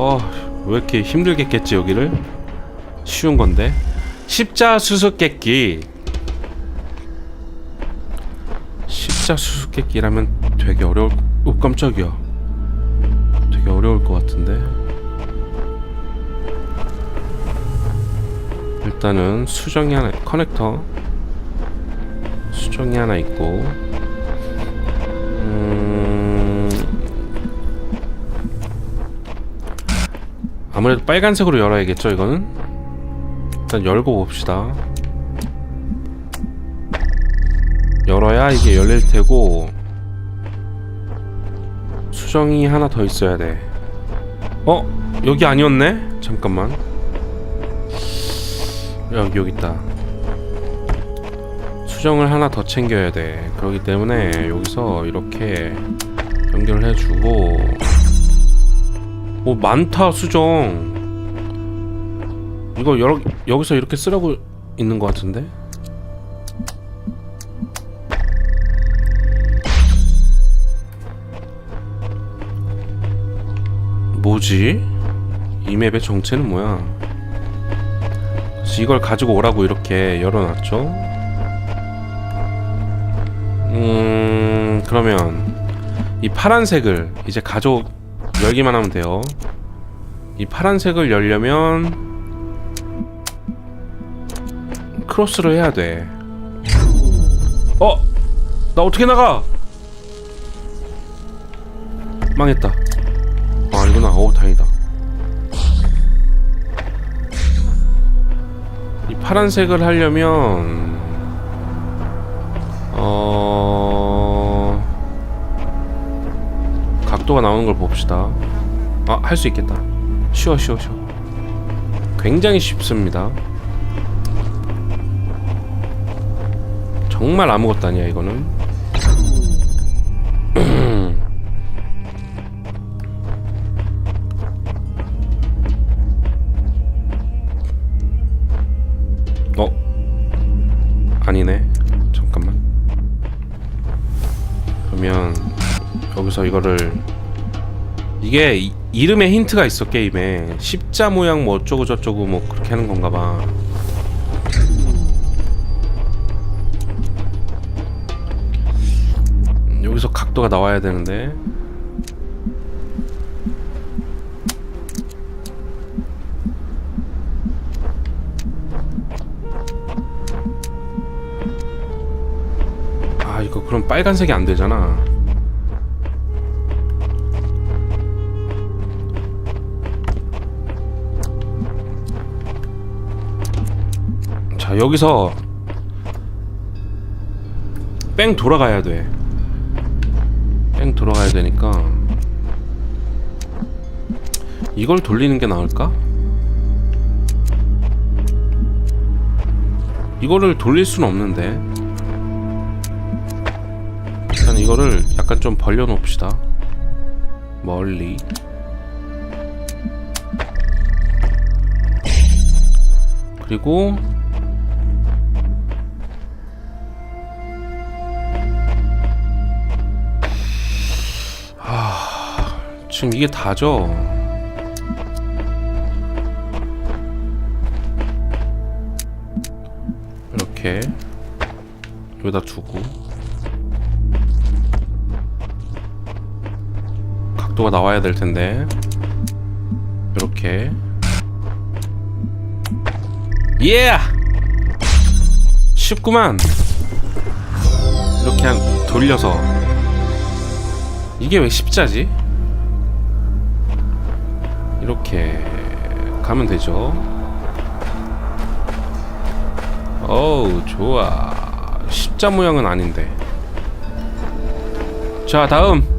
어, 왜 이렇게 힘들게 깼지 여기를? 쉬운 건데. 십자 수수께끼. 십자 수수께끼라면 되게 어려울. 오 깜짝이야. 되게 어려울 것 같은데. 일단은 수정이 하나 커넥터 수정이 하나 있고 아무래도 빨간색으로 열어야겠죠 이거는 일단 열고 봅시다 열어야 이게 열릴 테고 수정이 하나 더 있어야 돼 어? 여기 아니었네? 잠깐만 여기 여기 있다. 수정을 하나 더 챙겨야 돼. 그렇기 때문에 여기서 이렇게 연결을 해주고 오 많다 수정. 이거 여러 여기서 이렇게 쓰라고 있는 것 같은데. 뭐지? 이 맵의 정체는 뭐야? 이걸 가지고 오라고 이렇게 열어놨죠. 음 그러면 이 파란색을 이제 가져 열기만 하면 돼요. 이 파란색을 열려면 크로스를 해야 돼. 어? 나 어떻게 나가? 망했다. 아 아니구나. 오 다행이다. 이 파란색을 하려면 각도가 나오는 걸 봅시다. 아 할 수 있겠다. 쉬워 쉬워 쉬워. 굉장히 쉽습니다. 정말 아무것도 아니야 이거는. 어? 아니네. 잠깐만. 그러면 여기서 이거를 이게 이, 이름에 힌트가 있어 게임에 십자 모양 뭐 어쩌고 저쩌고 뭐 그렇게 하는 건가 봐. 여기서 각도가 나와야 되는데 아 이거 그럼 빨간색이 안 되잖아. 자 여기서 뺑 돌아가야 돼. 뺑 돌아가야 되니까 이걸 돌리는 게 나을까? 이거를 돌릴 수는 없는데 일단 이거를 약간 좀 벌려 놓읍시다 멀리 그리고 지금 이게 다죠 이렇게 여기다 두고 각도가 나와야 될 텐데 이렇게 예! 쉽구만 이렇게 한 돌려서 이게 왜 십자지? 이렇게 가면 되죠. 어우 좋아. 십자 모양은 아닌데. 자 다음